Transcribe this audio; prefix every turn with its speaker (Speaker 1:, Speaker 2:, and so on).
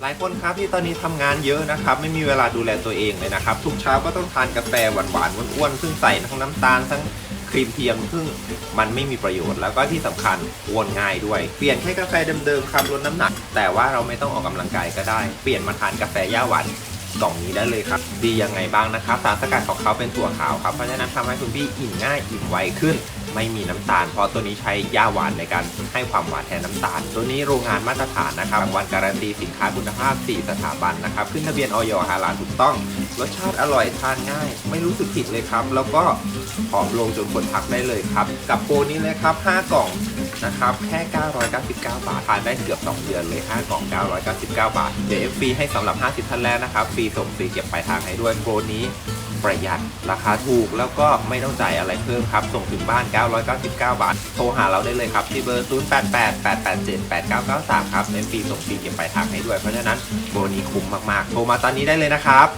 Speaker 1: หลายคนครับที่ตอนนี้ทำงานเยอะนะครับ ไม่มีเวลาดูแลตัวเองเลยนะครับ ทุกเช้าก็ต้องทานกาแฟหวานๆอ้วนๆซึ่งใส่ทั้งน้ำตาลทั้งครีมเทียมซึ่งมันไม่มีประโยชน์แล้วก็ที่สำคัญอ้วนง่ายด้วย เปลี่ยนแค่กาแฟเดิมๆครับลดน้ำหนัก แต่ว่าเราไม่ต้องออกกำลังกายก็ได้ เปลี่ยนมาทานกาแฟย่าหวาน กล่องนี้ได้เลยครับ ดียังไงบ้างนะครับสารสกัดของเขาเป็นถั่วขาวครับ เพราะฉะนั้นทำให้คุณพี่อิ่มง่ายอิ่มไวขึ้น ไม่มีน้ำตาล เพราะตัวนี้ใช้ย่าหวานในการให้ความหวานแทนน้ำตาล ตัวนี้โรงงานมาตรฐานนะครับวันการันตีสินค้าคุณภาพ 4 สถาบันนะครับขึ้นทะเบียนออยฮาลาลถูกต้อง รสชาติอร่อยทานง่าย ไม่รู้สึกผิดเลยครับ แล้วก็ผอมลงจนคนทักได้เลยครับ กับโปรนี้เลยครับ 5 กล่องนะครับแค่ 999 บาททานได้เกือบ 2 เดือนเลย 5 กล่อง 999 บาทเดี๋ยวฟรีให้สำหรับ 50ท่านแรกนะครับฟรีส่งฟรีเก็บปลายทางให้ด้วยโปรนี้ประหยัดราคาถูกแล้วก็ไม่ต้องจ่ายอะไรเพิ่มครับ ส่งถึงบ้าน 999 บาท โทรหาเราได้เลยครับ ที่เบอร์ 0888878993 ครับเน้นฟรีส่งฟรีเก็บปลายทางให้ด้วย เพราะฉะนั้นโปรนี้คุ้มมากๆ โทรมาตอนนี้ได้เลยนะครับ